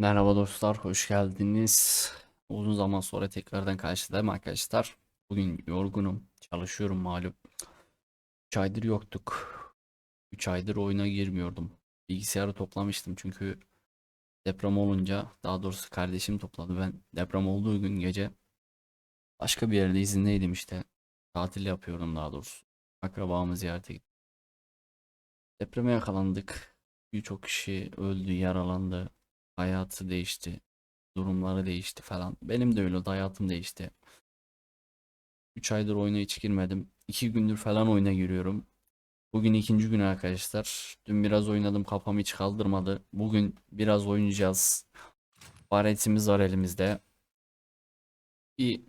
Merhaba dostlar, hoş geldiniz. Uzun zaman sonra tekrardan karşıdayım arkadaşlar. Bugün yorgunum, çalışıyorum malum. 3 aydır yoktuk. 3 aydır oyuna girmiyordum. Bilgisayarı toplamıştım çünkü deprem olunca, daha doğrusu kardeşim topladı. Ben deprem olduğu gün gece başka bir yerde izindeydim işte. Tatil yapıyorum daha doğrusu. Akrabamı ziyarete gittim. Depreme yakalandık. Birçok kişi öldü, yaralandı hayatı değişti. Durumları değişti falan. Benim de öyle oldu. Hayatım değişti. 3 aydır oyuna hiç girmedim. 2 gündür falan oyuna giriyorum. Bugün ikinci gün arkadaşlar. Dün biraz oynadım kafamı hiç kaldırmadı. Bugün biraz oynayacağız. Baretimiz var elimizde. Bir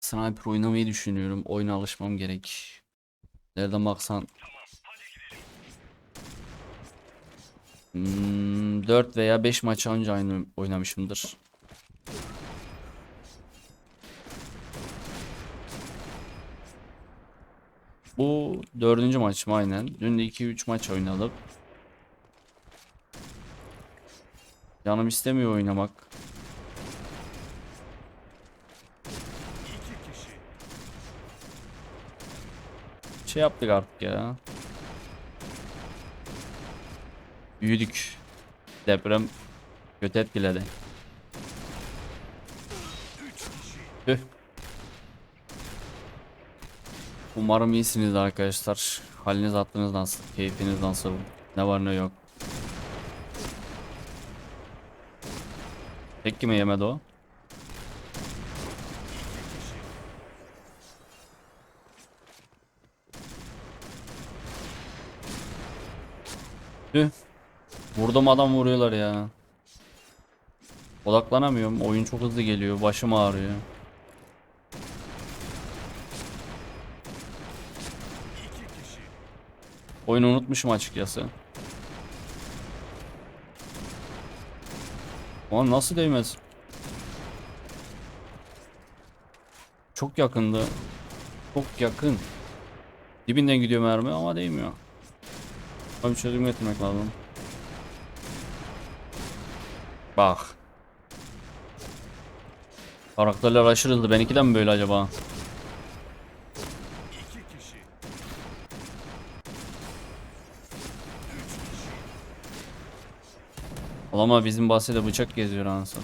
sniper oynamayı düşünüyorum. Oyuna alışmam gerek. Nereden baksan Hmm, 4 veya 5 maç önce aynı oynamışımdır. Bu dördüncü maçım aynen. Dün de 2-3 maç oynadık. Canım istemiyor oynamak. Şey yaptık artık ya. Büyüdük. Deprem kötü etkiledi. Tüh. Umarım iyisiniz arkadaşlar. Haliniz aklınız nasıl? Keyfiniz nasıl? Ne var ne yok? Tek kime yemedi o? Tüh. Vurdum adam vuruyorlar ya. Odaklanamıyorum. Oyun çok hızlı geliyor. Başım ağrıyor. Oyunu unutmuşum açıkçası. Lan nasıl değmez? Çok yakındı. Çok yakın. Dibinden gidiyor mermi ama değmiyor. Abi çözüm getirmek lazım. Bak. Karakterler aşırıldı. Benimki de mi böyle acaba? Olama bizim bahsede bıçak geziyor anasını.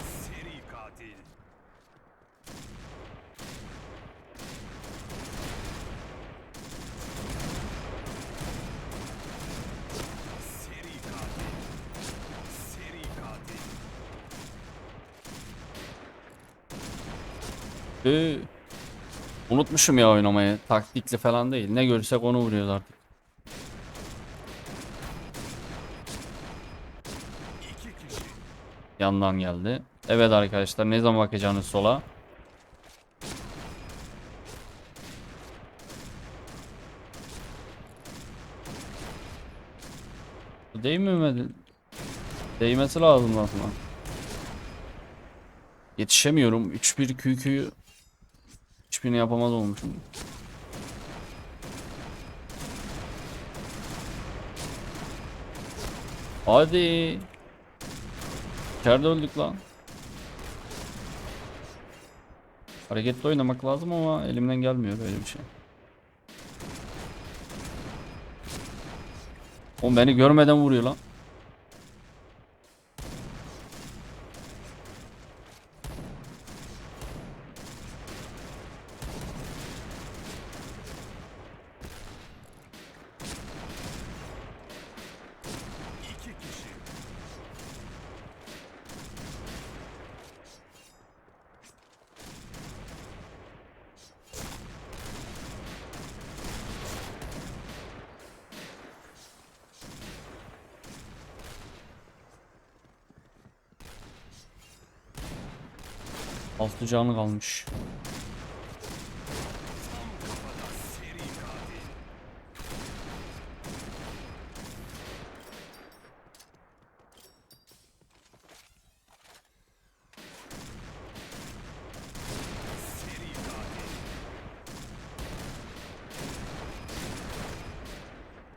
Seri katil. Seri katil. Seri katil. Ee, unutmuşum ya oynamayı. Taktikli falan değil. Ne görürsek onu vuruyoruz artık. Yandan geldi. Evet arkadaşlar ne zaman bakacağınız sola? Değmemedi. Değmesi lazım aslında. Yetişemiyorum. 3-1 QQ'yu hiçbirini yapamaz olmuşum. Hadi. İçeride öldük lan. Hareketli oynamak lazım ama elimden gelmiyor böyle bir şey. Oğlum beni görmeden vuruyor lan. Altı canlı kalmış.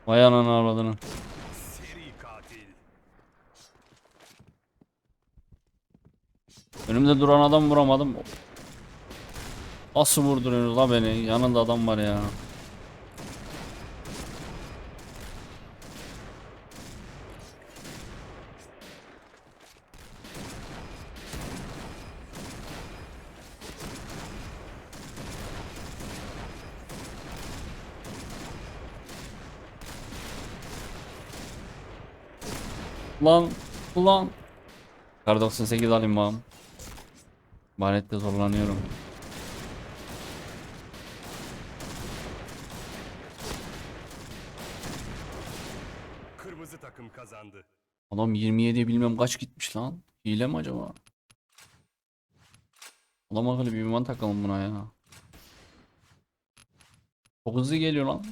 Vay ananı. Önümde duran adam vuramadım. Nasıl vurduruyorsunuz la beni? Yanında adam var ya. Lan ulan. Kar 98 alayım bağım. Barette zorlanıyorum. Kırmızı takım kazandı. Adam 27 bilmem kaç gitmiş lan. Hile mi acaba? Adam akıllı bir iman takalım buna ya. Çok hızlı geliyor lan.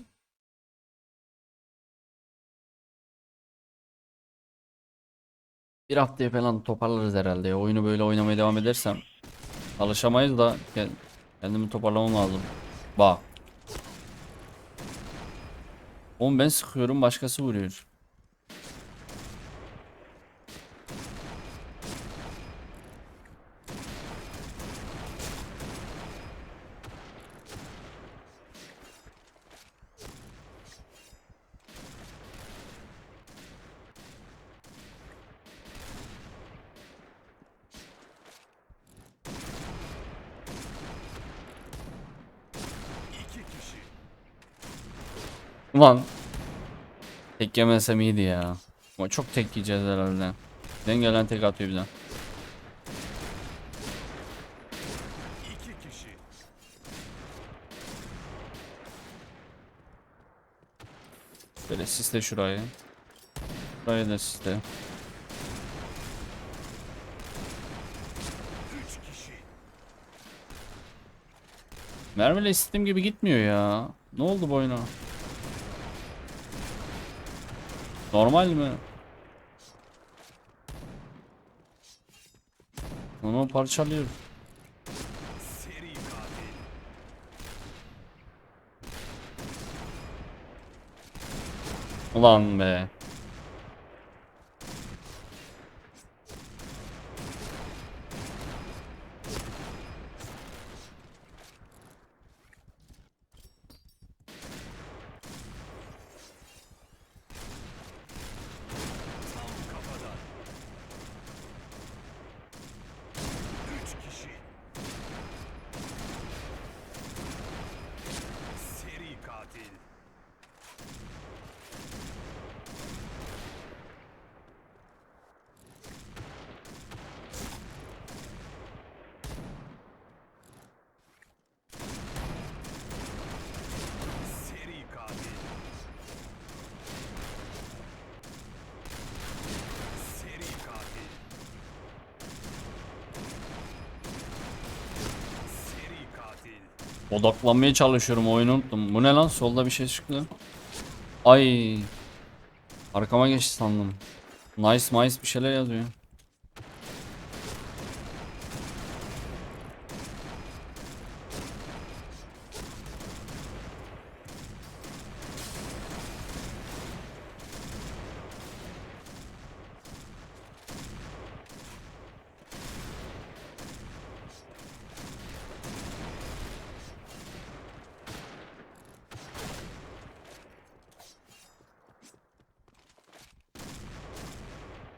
Bir haftaya falan toparlarız herhalde ya. Oyunu böyle oynamaya devam edersem. Alışamayız da kendimi toparlamam lazım. Bak. Oğlum ben sıkıyorum başkası vuruyor. İki kişi. Ulan. Tek yemesem iyiydi ya. Ama çok tek yiyeceğiz herhalde. Den gelen tek atıyor kişi. Böyle sisle şurayı. Burayı da sisle. Mermiyle istediğim gibi gitmiyor ya. Ne oldu bu oyuna? Normal mi? Onu parçalıyor. Ulan be. Katil. Odaklanmaya çalışıyorum oyunu unuttum. Bu ne lan? Solda bir şey çıktı. Ay. Arkama geçti sandım. Nice nice bir şeyler yazıyor.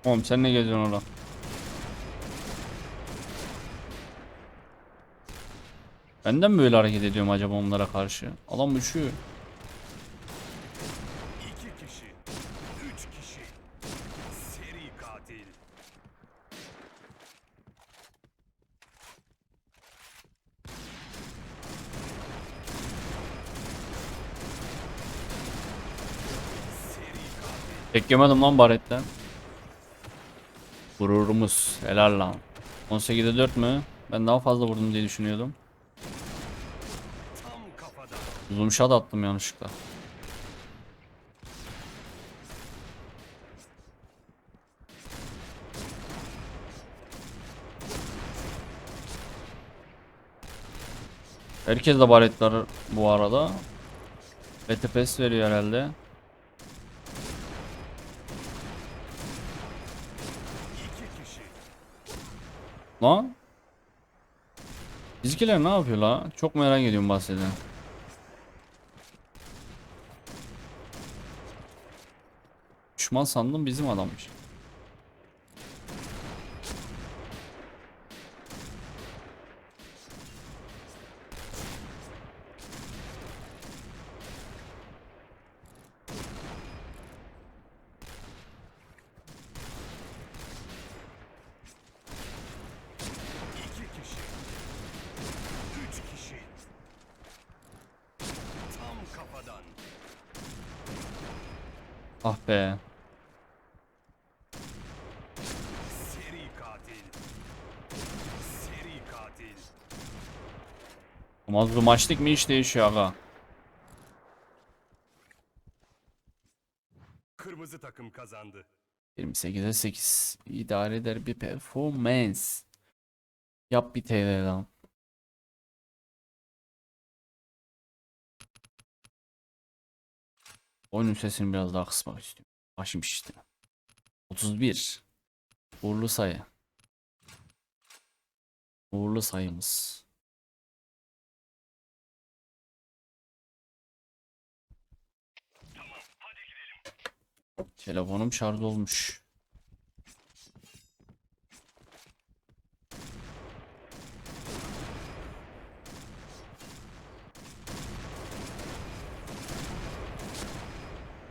Oğlum sen ne geziyorsun orada? Benden mi böyle hareket ediyorum acaba onlara karşı? Adam uçuyor. İki kişi. Üç kişi. Seri katil. Seri katil. Tek yemedim lan baretten. Gururumuz. Helal lan. 18'e 4 mü? Ben daha fazla vurdum diye düşünüyordum. Zoom shot attım yanlışlıkla. Herkes de baretler bu arada. BTPS veriyor herhalde. Lan. Bizimkiler ne yapıyor la? Çok merak ediyorum bahseden. Düşman sandım bizim adammış. İki kişi. Üç kişi. Tam kafadan. Ah be. Seri katil. Seri katil. Ama bu maçlık mı iş değişiyor aga. Kırmızı takım kazandı. 28'e 8 idare eder bir performance. Yap bir TL lan. Oyunun sesini biraz daha kısmak istiyorum. Başım işte. 31. Uğurlu sayı. Uğurlu sayımız. Telefonum şarj olmuş.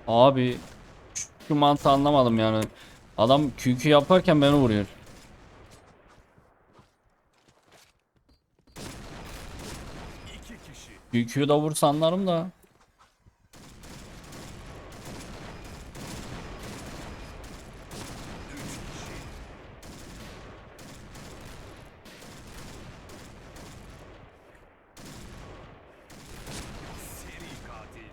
Abi şu- mantığı anlamadım yani. Adam QQ yaparken beni vuruyor. Kişi. QQ'yu da vursa anlarım da. Üç kişi. Seri katil.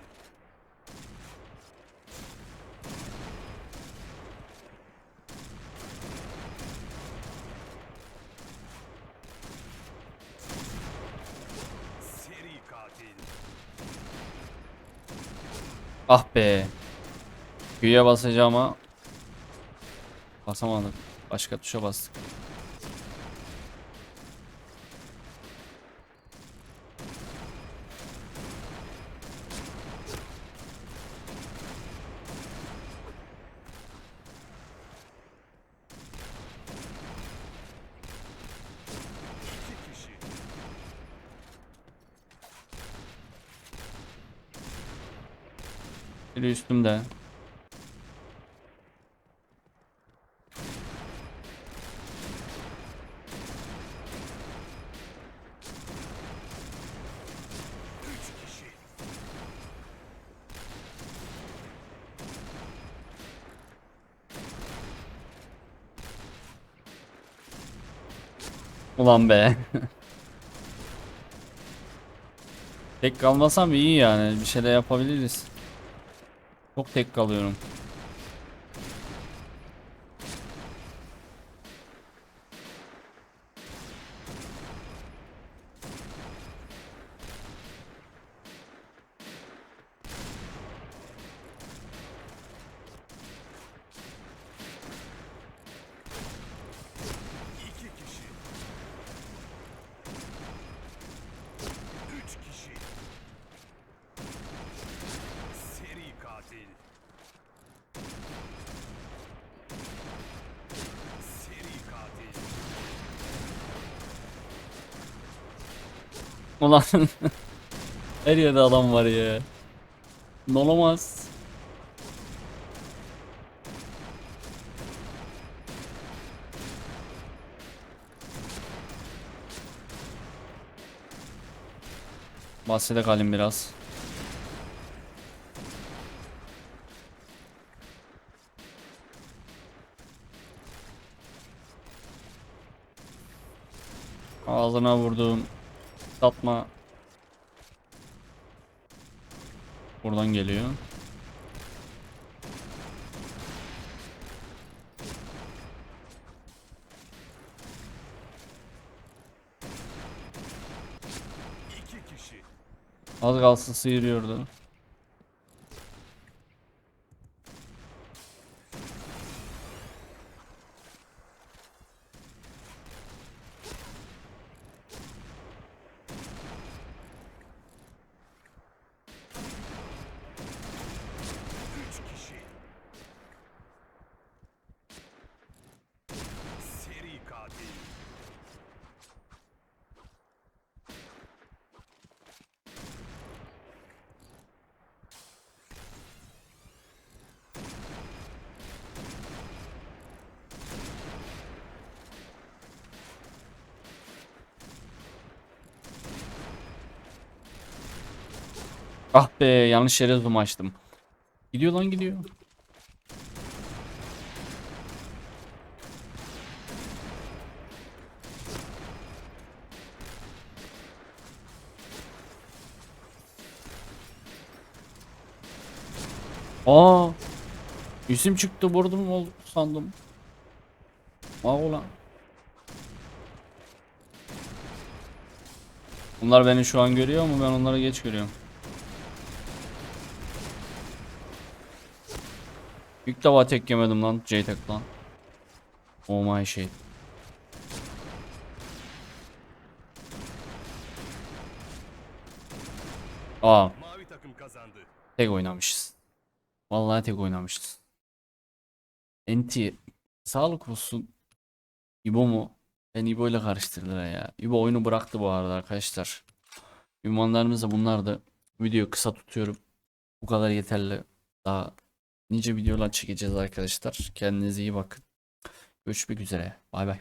Seri katil. Ah be. Q'ya basacağım ama basamadık. Başka tuşa bastık. İki kişi. Biri üstümde. Ulan be. Tek kalmasam iyi yani. Bir şeyler yapabiliriz. Çok tek kalıyorum. İki kişi. Üç kişi. Seri katil. Seri katil. Ulan her yerde adam var ya. Olamaz. Bahsede kalayım biraz. Ağzına vurdum. Satma. Buradan geliyor. İki kişi. Az kalsın sıyırıyordu. Ah be yanlış yere zoom açtım. Gidiyor lan gidiyor. Aa! İsim çıktı vurdum oldu sandım. Aa ulan. Bunlar beni şu an görüyor mu? Ben onları geç görüyorum. İlk defa tek yemedim lan J-Tek lan. Oh my shit. Aa tek oynamışız. Vallahi tek oynamışız. Enti sağlık olsun. İbo mu? Ben İbo ile karıştırdılar ya. İbo oyunu bıraktı bu arada arkadaşlar. Ünvanlarımız da bunlardı. Videoyu kısa tutuyorum. Bu kadar yeterli. Daha nice videolar çekeceğiz arkadaşlar. Kendinize iyi bakın. Görüşmek üzere. Bay bay.